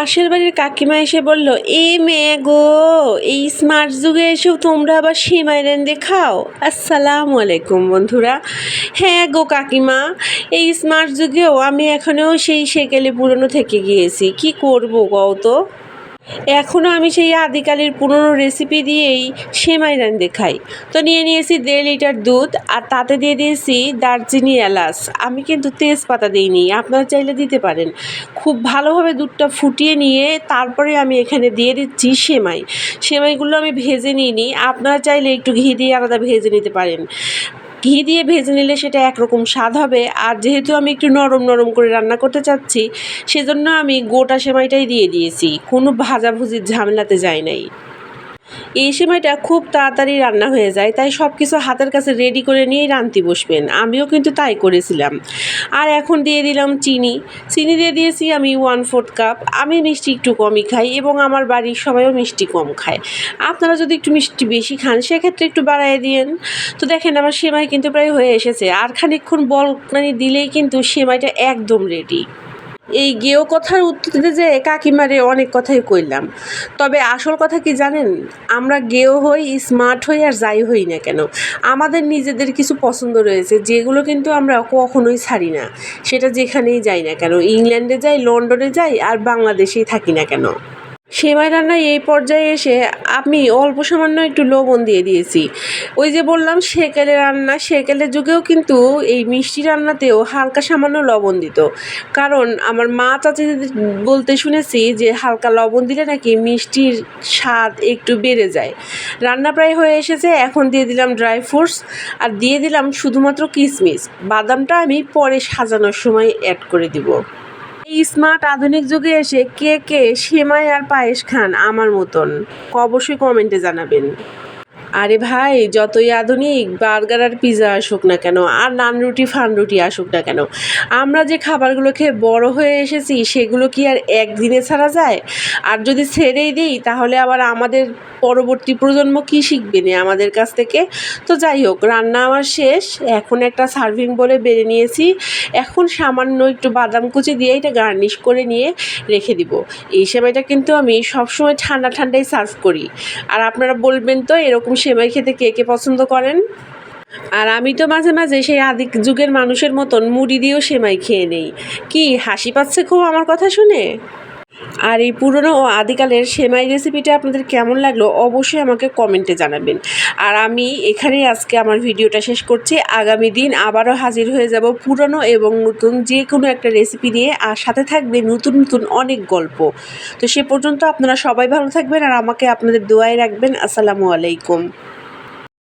পাশের বাড়ির কাকিমা এসে বলল, এ মেয়ে গো, এই স্মার্ট যুগে এসেও তোমরা আবার সেমাই রেন্দে খাও? আসসালামু আলাইকুম বন্ধুরা। হ্যাঁ গো কাকিমা, এই স্মার্ট যুগেও আমি এখনও সেই সেকেলে পুরনো থেকে গিয়েছি। কি করব কও তো? এখনও আমি সেই আদিকালের পুরনো রেসিপি দিয়েই সেমাই রান্ধে খাই। তো নিয়ে নিয়েছি দেড় লিটার দুধ আর তাতে দিয়ে দিয়েছি দারচিনি এলাচ। আমি কিন্তু তেজপাতা দিইনি, আপনারা চাইলে দিতে পারেন। খুব ভালোভাবে দুধটা ফুটিয়ে নিয়ে তারপরে আমি এখানে দিয়ে দিচ্ছি সেমাই। সেমাইগুলো আমি ভেজে নিইনি, আপনারা চাইলে একটু ঘি দিয়ে আলাদা ভেজে নিতে পারেন। ঘি দিয়ে ভেজে নিলে সেটা একরকম স্বাদ হবে। আর যেহেতু আমি একটু নরম নরম করে রান্না করতে চাচ্ছি, সেজন্য আমি গোটা সেমাইটাই দিয়ে দিয়েছি। কোনো ভাজাভুজির ঝামেলাতে যাই নাই। এই সেমাইটা খুব তাড়াতাড়ি রান্না হয়ে যায়, তাই সব কিছু হাতের কাছে রেডি করে নিয়েই রান্তি বসবেন। আমিও কিন্তু তাই করেছিলাম। আর এখন দিয়ে দিলাম চিনি। চিনি দিয়ে দিয়েছি আমি ওয়ান ফোর্থ কাপ আমি মিষ্টি একটু কমই খাই এবং আমার বাড়ির সবাইও মিষ্টি কম খায়। আপনারা যদি একটু মিষ্টি বেশি খান, সেক্ষেত্রে একটু বাড়ায় দিয়েন। তো দেখেন, আমার সেমাই কিন্তু প্রায় হয়ে এসেছে। আর খানিকক্ষণ বলকানি দিলেই কিন্তু সেমাইটা একদম রেডি এই গেও কথার উত্তর দিতে যে কাকিমারে অনেক কথাই কইলাম। তবে আসল কথা কি জানেন? আমরা গেও হই, স্মার্ট হই আর যাই হই না কেন? আমাদের নিজেদের কিছু পছন্দ রয়েছে, যেগুলো কিন্তু আমরা কখনোই ছাড়ি না। সেটা যেখানেই যাই না কেন? ইংল্যান্ডে যাই, লন্ডনে যাই আর বাংলাদেশেই থাকি না কেন? সেমাই রান্নায় এই পর্যায়ে এসে আমি অল্প সামান্য একটু লবণ দিয়ে দিয়েছি। ওই যে বললাম, সেকেলে রান্না সেকেলের যুগেও কিন্তু এই মিষ্টি রান্নাতেও হালকা সামান্য লবণ দিত। কারণ আমার মা চাচি বলতে শুনেছি যে হালকা লবণ দিলে নাকি মিষ্টির স্বাদ একটু বেড়ে যায়। রান্না প্রায় হয়ে এসেছে, এখন দিয়ে দিলাম ড্রাই ফ্রুটস আর দিয়ে দিলাম শুধুমাত্র কিশমিশ বাদামটা আমি পরে সাজানোর সময় অ্যাড করে দিব। এই স্মার্ট আধুনিক যুগে এসে কে কে সেমাই আর পায়েস খান আমার মতন? অবশ্যই কমেন্টে জানাবেন। আরে ভাই, যতই আধুনিক, বার্গার আর পিৎজা আসুক না কেন, আর নান রুটি, ফান রুটি আসুক না কেন, আমরা যে খাবারগুলো খেয়ে বড় হয়ে এসেছি, সেগুলো কি আর একদিনে ছাড়া যায়? আর যদি ছেড়েই দিই, তাহলে আবার আমাদের পরবর্তী প্রজন্ম কী শিখবে না আমাদের কাছ থেকে? তো যাই হোক, রান্না আমার শেষ, এখন একটা সার্ভিং বলে বেড়ে নিয়েছি, এখন সামান্য একটু বাদাম কুচি দিয়ে এটা গার্নিশ করে নিয়ে রেখে দিব। এই সময়টা কিন্তু আমি সবসময় ঠান্ডা ঠান্ডাই সার্ভ করি। আর আপনারা বলবেন তো, এরকম সেমাই খেতে কে কে পছন্দ করেন? আর আমি তো মাঝে মাঝে সেই আদি যুগের মানুষের মতন মুড়ি দিয়েও সেমাই খেয়ে নেই। কি, হাসি পাচ্ছে খুব আমার কথা শুনে? আর এই পুরনো ও আদিকালের সেমাই রেসিপিটা আপনাদের কেমন লাগল অবশ্যই আমাকে কমেন্টে জানাবেন। আর আমি এখানেই আজকে আমার ভিডিওটা শেষ করছি। আগামী দিন আবারও হাজির হয়ে যাব পুরনো এবং নতুন যে কোনো একটা রেসিপি নিয়ে। আর সাথে থাকবে নতুন নতুন অনেক গল্প। তো সে পর্যন্ত আপনারা সবাই ভালো থাকবেন আর আমাকে আপনাদের দোয়ায় রাখবেন। আসসালামু আলাইকুম।